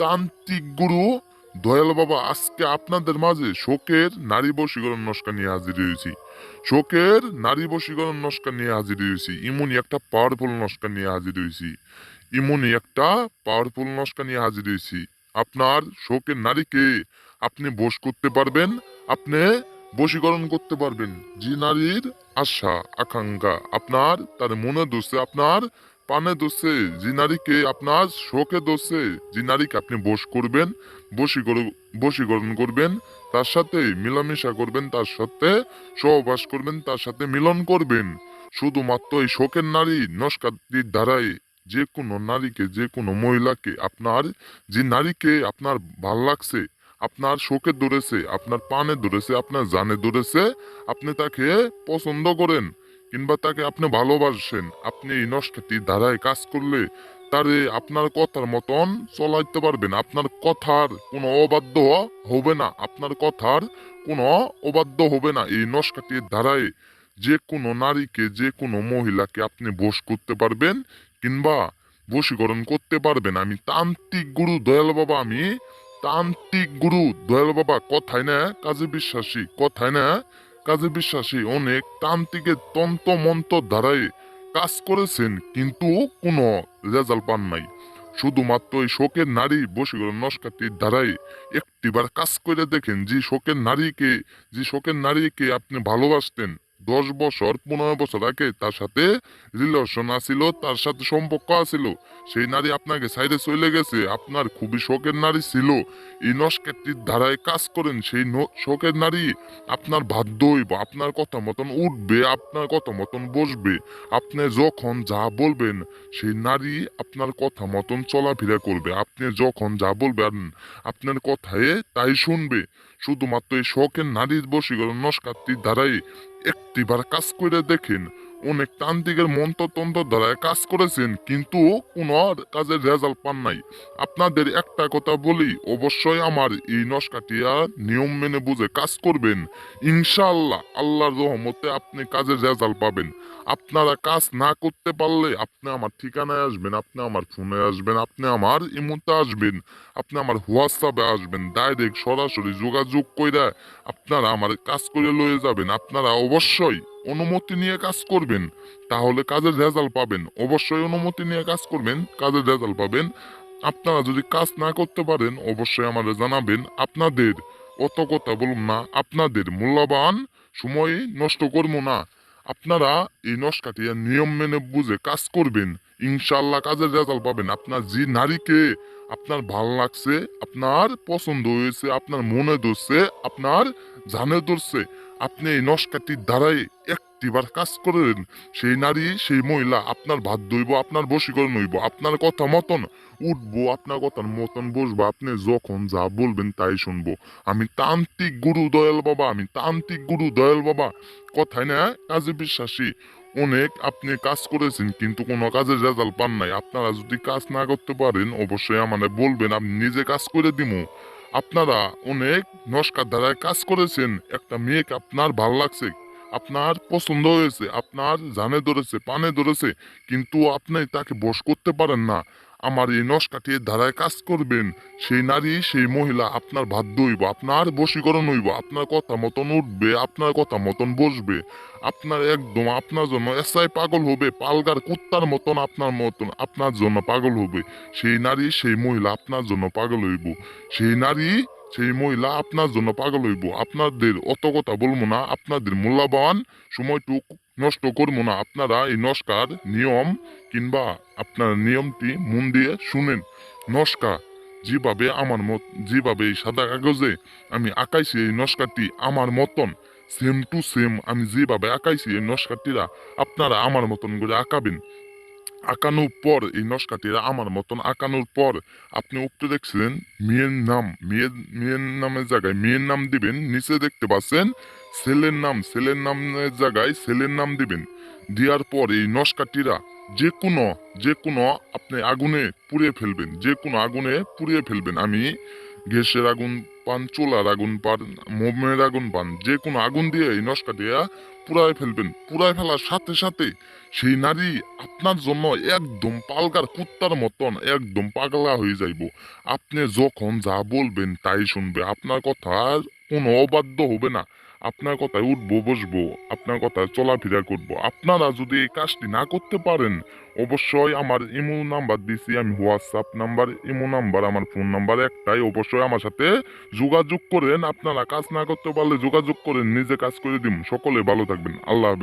তান্ত্রিক গুরু দয়াল বাবা, আজকে আপনাদের মাঝে শোকের নারী বশীকরণ নস্কা নিয়ে হাজির হয়েছি। শোকের নারী বশীকরণ নস্কা নিয়ে হাজির হয়েছি। ইমনই একটা পাওয়ারফুল নস্কা নিয়ে হাজির হয়েছি। ইমনই একটা পাওয়ারফুল নস্কা নিয়ে হাজির হয়েছি। আপনার শোকের নারীকে আপনি বশ করতে পারবেন, আপনি বশীকরণ করতে পারবেন। যে নারীর আশা, আকাঙ্ক্ষা, আপনার তার মনে দোষে, আপনার পানে দোষে যে নারীকে আপনার শোকে দোষে নারীকে আপনি বশ করবেন বশীকরণ বশীকরণ করবেন, তার সাথে মিলামেশা করবেন, তার সাথে সহবাস করবেন, তার সাথে মিলন করবেন। শুধুমাত্র এই শোকের নারী নস্কাতির দ্বারাই যে কোনো নারীকে, যে কোনো মহিলাকে আপনার যে নারীকে আপনার ভালো লাগছে, আপনার শোকে ধরেছে আপনার পানে ধরেছে আপনার জানে ধরেছে আপনি তাকে পছন্দ করেন। কিংবা তাকে আপনি ভালোবাসেন, আপনি এই নষ্টাটির ধারায় কাজ করলে তারে আপনার কথার মতন চলাইতে পারবেন। আপনার কথার কোনো অবাধ্য হবে না, আপনার কথার কোনো অবাধ্য হবে না। এই নস্কাটির ধারায় যে কোনো নারীকে, যে কোনো মহিলাকে আপনি বশ করতে পারবেন কিংবা বশীকরণ করতে পারবেন। আমি তান্ত্রিক গুরু দয়াল বাবা, আমি তান্ত্রিক গুরু দয়াল বাবা। কথায় না কাজে বিশ্বাসী, কথায় না কাজে বিশ্বাসী অনেক তান্ত্রিকের তন্ত্র মন্ত্র দ্বারাই কাজ করেছেন, কিন্তু কোনো রেজাল্ট পান নাই। শুধুমাত্র এই শোকের নারী বসীকরণ নস্কাতির দ্বারাই একটিবার কাজ করে দেখেন, যে শোকের নারীকে, যে শোকের নারীকে আপনি ভালোবাসতেন। দশ বছর পনেরো বছর আগে তার সাথে রিলেশন আছিল, তার সাথে সম্পর্ক আছিল। সেই নারী আপনাকে সাইডে চলে গেছে। আপনার খুবই শোকের নারী ছিল। এই নস্কাতির ধারায় কাজ করেন সেই শোকের নারী। আপনার বাধ্য হইব, আপনার কথা মতন উঠবে, আপনার কথা মতন বসবে। আপনি যখন যা বলবেন, সেই নারী আপনার কথা মতন চলাফেরা করবে। আপনি যখন যা বলবেন, আপনার কথায় তাই শুনবে। শুধুমাত্র এই শখের নারীর বশীকরণ নস্কারটির দ্বারাই একটিবার কাজ করে দেখেন। অনেক তান্ত্রিকের মন্ত্রতন্ত্র দ্বারা কাজ করেছেন, কিন্তু কোনো কাজের রেজাল্ট পান নাই। আপনাদের একটা কথা বলি, অবশ্যই আমার এই নস্কাটিয়া নিয়ম মেনে বুঝে কাজ করবেন। ইনশাআল্লাহ, আল্লাহর রহমতে আপনি কাজের রেজাল্ট পাবেন। আপনারা কাজ না করতে পারলে আপনি আমার ঠিকানায় আসবেন, আপনি আমার ফোনে আসবেন, আপনি আমার ইমুতে আসবেন, আপনি আমার হোয়াটসঅ্যাপে আসবেন ডাইরেক্ট সরাসরি যোগাযোগ কইরা আপনারা আমার কাজ করে লয়ে যাবেন। আপনারা অবশ্যই অনুমতি নিয়ে কাজ করবেন, তাহলে কাজের রেজাল্ট পাবেন। অবশ্যই অনুমতি নিয়ে কাজ করবেন, কাজের রেজাল্ট পাবেন। আপনারা যদি কাজ না করতে পারেন, অবশ্যই আমাদের জানাবেন। আপনাদের অত কথা বলুন না, আপনাদের মূল্যবান সময় নষ্ট করব না। আপনারা এই নস্কাটিয়া নিয়ম মেনে বুঝে কাজ করবেন। ইনশাল্লাহ কাজের রেজাল্ট পাবেন। আপনার যে নারীকে আপনার ভালো লাগছে, আপনার পছন্দ হয়েছে, আপনার মনে ধরছে, আপনার জানে ধরছে, আপনি এই নস্কাটির দ্বারাই একটিবার কাজ করেন। সেই নারী, সেই মহিলা আপনার ভাত হইব, আপনার বশীকরণ হইব, আপনার কথা মতন উঠবো, আপনার কথার মতন বসবো, আপনি যখন যা বলবেন তাই শুনব। আমি তান্ত্রিক গুরু দয়াল বাবা, আমি তান্ত্রিক গুরু দয়াল বাবা। কথায় না, কাজে বিশ্বাসী। অনেক আপনি কাজ করেছেন, কিন্তু কোনো কাজের রেজাল্ট পান নাই। আপনারা যদি কাজ না করতে পারেন, অবশ্যই আমাকে বলবেন, আমি নিজে কাজ করে দিব আপনারা অনেক নস্কার দ্বারায় কাজ করেছেন। একটা মেয়েকে আপনার ভালো লাগছে, আপনার পছন্দ হয়েছে, আপনার জানে ধরেছে, পানে ধরেছে, কিন্তু আপনি তাকে বস করতে পারেন না। আমার এই নস্কাটির ধারায় কাজ করবেন। সেই নারী, সেই মহিলা আপনার বাধ্য হইব, আপনার বশীকরণ হইব, আপনার কথা মতন উঠবে, আপনার কথা মতন বসবে। আপনার একদম আপনার জন্য এসআই পাগল হবে, পালগার কুত্তার মতন আপনার মতন, আপনার জন্য পাগল হবে। সেই নারী, সেই মহিলা আপনার জন্য পাগল হইব। সেই নারী, সেই মহিলা আপনার জন্য পাগল হইব। আপনাদের অত কথা বলব না, আপনাদের মূল্যবান সময়টুক নষ্ট করব না। আপনারা এই নস্কার নিয়ম কিংবা আপনার নিয়মটি মন দিয়ে শুনেন। নস্কা যেভাবে আমার মত, যেভাবে এই সাদা কাগজে আমি আঁকাইছি এই নস্কারটি আমার মতন সেম টু সেম আমি যেভাবে আঁকাইছি এই নস্কারটিরা আপনারা আমার মতন করে আঁকাবেন। আঁকানোর পর, এই নস্কাটিরা আমার মতন আঁকানোর পর, আপনি উপরে দেখছিলেন মেয়ের নাম, মেয়ের মেয়ের নামের জায়গায় মেয়ের নাম দিবেন, নিচে দেখতে পাচ্ছেন ছেলের নাম ছেলের নামের জায়গায় ছেলের নাম দিবেন। দেওয়ার পর এই নস্কাটিরা যে কোনো যে কোনো আপনি আগুনে পুড়িয়ে ফেলবেন যে কোনো আগুনে পুড়িয়ে ফেলবেন। আমি গ্যাসের আগুন পান, চুলার আগুন পান, মোমের আগুন পান যে কোনো আগুন দিয়ে এই নস্কা দিয়ে পুড়ায় ফেলবেন। পুড়ায় ফেলার সাথে সাথে সেই নারী আপনার জন্য একদম পালকার কুত্তার মতন, একদম পাগলা হয়ে যাইব। আপনি যখন যা বলবেন তাই শুনবে। আপনার কথা কোনো অবাধ্য হবে না। আপনার কথায় উঠবো, বসবো, আপনার কথায় চলাফেরা করব। আপনারা যদি এই কাজটি না করতে পারেন, অবশ্যই আমার ইমো নাম্বার দিছি আমি, হোয়াটসঅ্যাপ নাম্বার, ইমো নাম্বার, আমার ফোন নাম্বার একটাই। অবশ্যই আমার সাথে যোগাযোগ করেন। আপনারা কাজ না করতে পারলে যোগাযোগ করেন, নিজে কাজ করে দিন। সকলে ভালো থাকবেন। আল্লাহ হাফেজ।